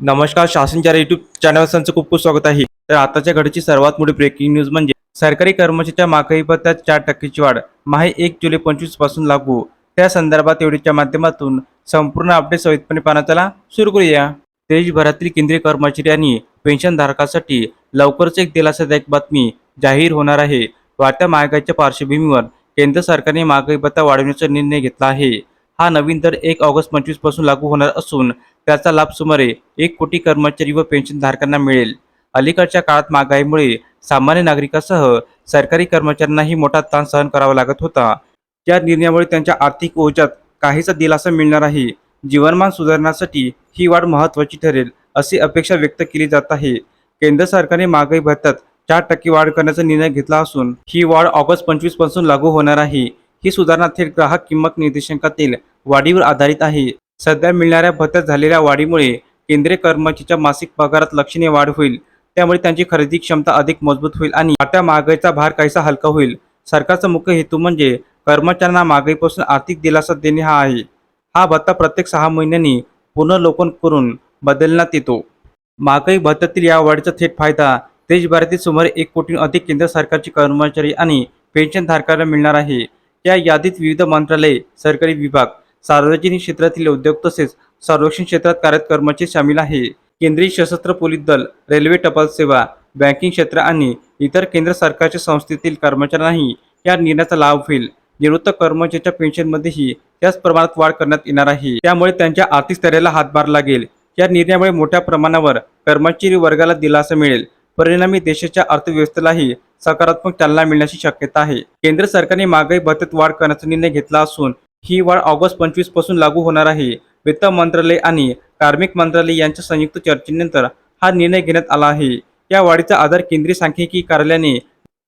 नमस्कार शासनच्या YouTube channel संचं खूप खूप स्वागत आहे. तर आताच्या घडीची सर्वात मोठी ब्रेकिंग न्यूज म्हणजे सरकारी कर्मचाऱ्याच्या महागाई भत्त्यात चार टक्क्याची वाढ. माहे एक जुलै पंचवीसपासून लागू. त्या संदर्भात एवढीच्या माध्यमातून संपूर्ण अपडेट सविस्तरपणे पाहण्यात चला. सुरू करूया. देशभरातील केंद्रीय कर्मचारी आणि पेन्शनधारकांसाठी लवकरच एक दिलासादायक बातमी जाहीर होणार आहे. वाढत्या महागाईच्या पार्श्वभूमीवर केंद्र सरकारने महागाई भत्ता वाढवण्याचा निर्णय घेतला आहे. हा नवीन दर एक ऑगस्ट पंचवीसपासून लागू होणार असून त्याचा लाभ सुमारे एक कोटी कर्मचारी व पेन्शनधारकांना मिळेल. अलीकडच्या काळात महागाईमुळे सामान्य नागरिकासह सरकारी कर्मचाऱ्यांनाही मोठा ताण सहन करावा लागत होता. या निर्णयामुळे त्यांच्या आर्थिक ओझ्यात काहीसा दिलासा मिळणार आहे. जीवनमान सुधारण्यासाठी ही वाढ महत्त्वाची ठरेल अशी अपेक्षा व्यक्त केली जात आहे. केंद्र सरकारने महागाई भत्त्यात चार टक्के वाढ करण्याचा निर्णय घेतला असून ही वाढ ऑगस्ट पंचवीसपासून लागू होणार आहे. ही सुधारणा थेट ग्राहक किंमत निर्देशांकातील वाढीवर आधारित आहे. सध्या मिळणाऱ्या भत्त्यात झालेल्या वाढीमुळे केंद्रीय कर्मचाऱ्याच्या मासिक पगारात लक्षणीय वाढ होईल. त्यामुळे त्यांची खरेदी क्षमता अधिक मजबूत होईल आणि आता महागाईचा भार काहीसा हलका होईल. सरकारचा मुख्य हेतू म्हणजे कर्मचाऱ्यांना महागाईपासून आर्थिक दिलासा देणे हा आहे. हा भत्ता प्रत्येक सहा महिन्यांनी पुनर्लोकन करून बदलण्यात येतो. महागाई भत्त्यातील या वाढीचा थेट फायदा देशभरातील सुमारे एक कोटीहून अधिक केंद्र सरकारचे कर्मचारी आणि पेन्शनधारकांना मिळणार आहे. या यादीत विविध मंत्रालये सरकारी विभाग सार्वजनिक क्षेत्रातील उद्योग तसेच संरक्षण क्षेत्रात कार्यरत कर्मचारी सामील आहे. केंद्रीय सशस्त्र पोलीस दल रेल्वे टपाल सेवा बँकिंग क्षेत्र आणि इतर केंद्र सरकारच्या संस्थेतील कर्मचाऱ्यांनाही या निर्णयाचा लाभ होईल. निवृत्त कर्मचाऱ्याच्या पेन्शनमध्येही त्याच प्रमाणात वाढ करण्यात येणार आहे. त्यामुळे त्यांच्या आर्थिक स्थैर्याला हातभार लागेल. या निर्णयामुळे मोठ्या प्रमाणावर कर्मचारी वर्गाला दिलासा मिळेल. परिणामी देशाच्या अर्थव्यवस्थेलाही सकारात्मक चालना मिळण्याची शक्यता आहे. केंद्र सरकारने महागाई भत्त्यात वाढ करण्याचा निर्णय घेतला असून ही वाढ ऑगस्ट पंचवीसपासून लागू होणार आहे. वित्त मंत्रालय आणि कार्मिक मंत्रालय यांच्या संयुक्त चर्चेनंतर हा निर्णय घेण्यात आला आहे. या वाढीचा आधार केंद्रीय सांख्यिकी कार्यालयाने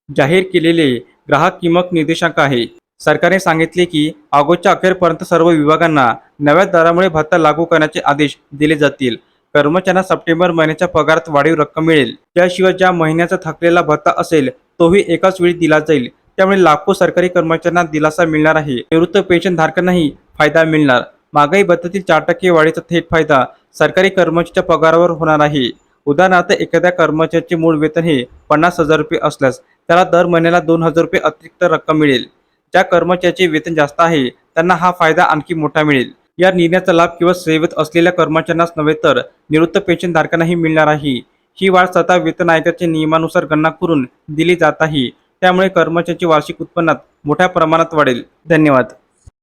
जाहीर केलेले ग्राहक किंमत निर्देशांक आहे. सरकारने सांगितले की ऑगस्टच्या अखेरपर्यंत सर्व विभागांना नव्या दरामुळे भत्ता लागू करण्याचे आदेश दिले जातील. कर्मचाऱ्यांना सप्टेंबर महिन्याच्या पगारात वाढीव रक्कम मिळेल. त्याशिवाय ज्या महिन्याचा थकलेला भत्ता असेल तोही एकाच वेळी दिला जाईल. त्यामुळे लाखो सरकारी कर्मचाऱ्यांना दिलासा मिळणार आहे. निवृत्त पेन्शन धारकांनाही फायदा मिळणार. महागाई भत्त्यातील चार टक्के वाढीचा थेट फायदा सरकारी कर्मचाऱ्याच्या पगारावर होणार आहे. उदाहरणार्थ एखाद्या कर्मचाऱ्याचे मूळ वेतन हे पन्नास हजार रुपये असल्यास त्याला दर महिन्याला दोन हजार रुपये अतिरिक्त रक्कम मिळेल. ज्या कर्मचाऱ्याचे वेतन जास्त आहे त्यांना हा फायदा आणखी मोठा मिळेल. या निर्णयाचा लाभ किंवा सेवेत असलेल्या कर्मचाऱ्यांनाच नव्हे तर निवृत्त पेन्शनधारकांनाही मिळणार आहे. ही वाढ स्वतः वेतन आयोगाच्या नियमानुसार गणना करून दिली जात आहे. त्यामुळे कर्मचाऱ्यांची वार्षिक उत्पन्नात मोठ्या प्रमाणात वाढेल. धन्यवाद.